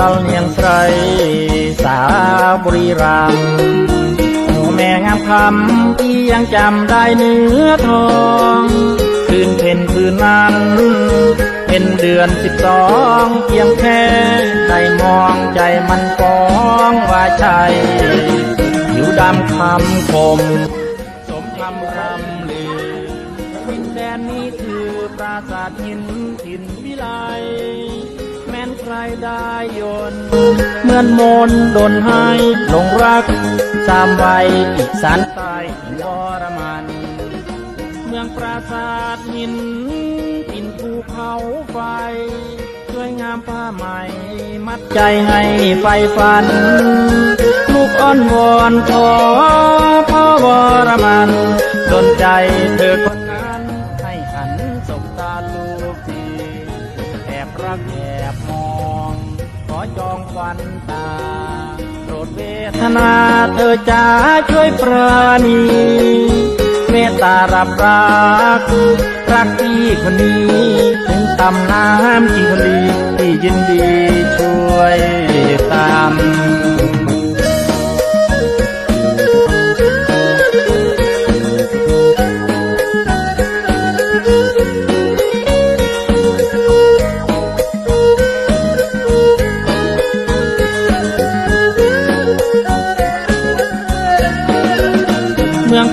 ลเนียงใสสาวบุรีรัมย์โอแม่งามคำที่ยังจำได้เนื้อทองคืนเพ็นคืนนั้นเป็นเดือนสิบสองเพียงแค่ได้มองใจมันฟ้องว่าใช่ผิวดำคำคมสมคำรำลือดินแดนนี้คือปราสาทหินถิ่นวิไล ใครได้ยนเหมือนมนดนให้หลงรักสามใบอีกสันใต้วรมันเมืองปราสาทหินกินภูเขาไฟสวยงามผ้าไหม่ มัดใจให้ไฟฟัน ลูกอ้อนวอนขอพ่อวรมันดนใจเธอคนนั้นให้หันสบตาลูกที รักแอบมองขอจองควันตาโปรดเวทนาเธอจะช่วยปราณีเมตตารับรัก รักพี่คนนี้ ถึงตำน้ำกี่คนดีที่ยินดีช่วย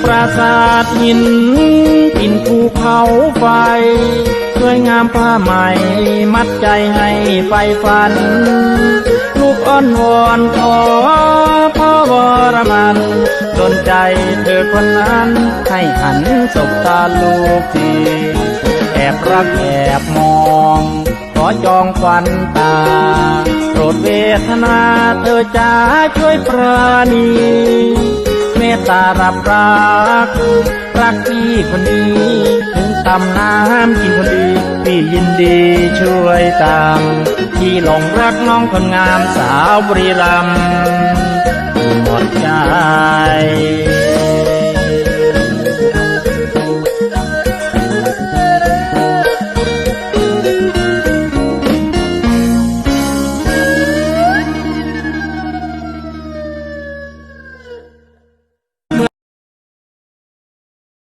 ปราสาทหินกินภูเขาไฟ สวยงามผ้าไหม่ มัดใจให้ไฟฟัน ลูกอ้อนวอนขอพ่อวรมันดนใจเธอคนนั้น ให้หันสบตาลูกทีแอบรักแอบมองขอจองควันตา โปรดเวทนาเธอจะช่วยปราณี ตตารับรัก รักพี่คนนี้ ถึงตำน้ำกินคนดีพี่ยินดีช่วยตามพี่หลงรักน้องคนงามสาวบรีรัมหมดใจ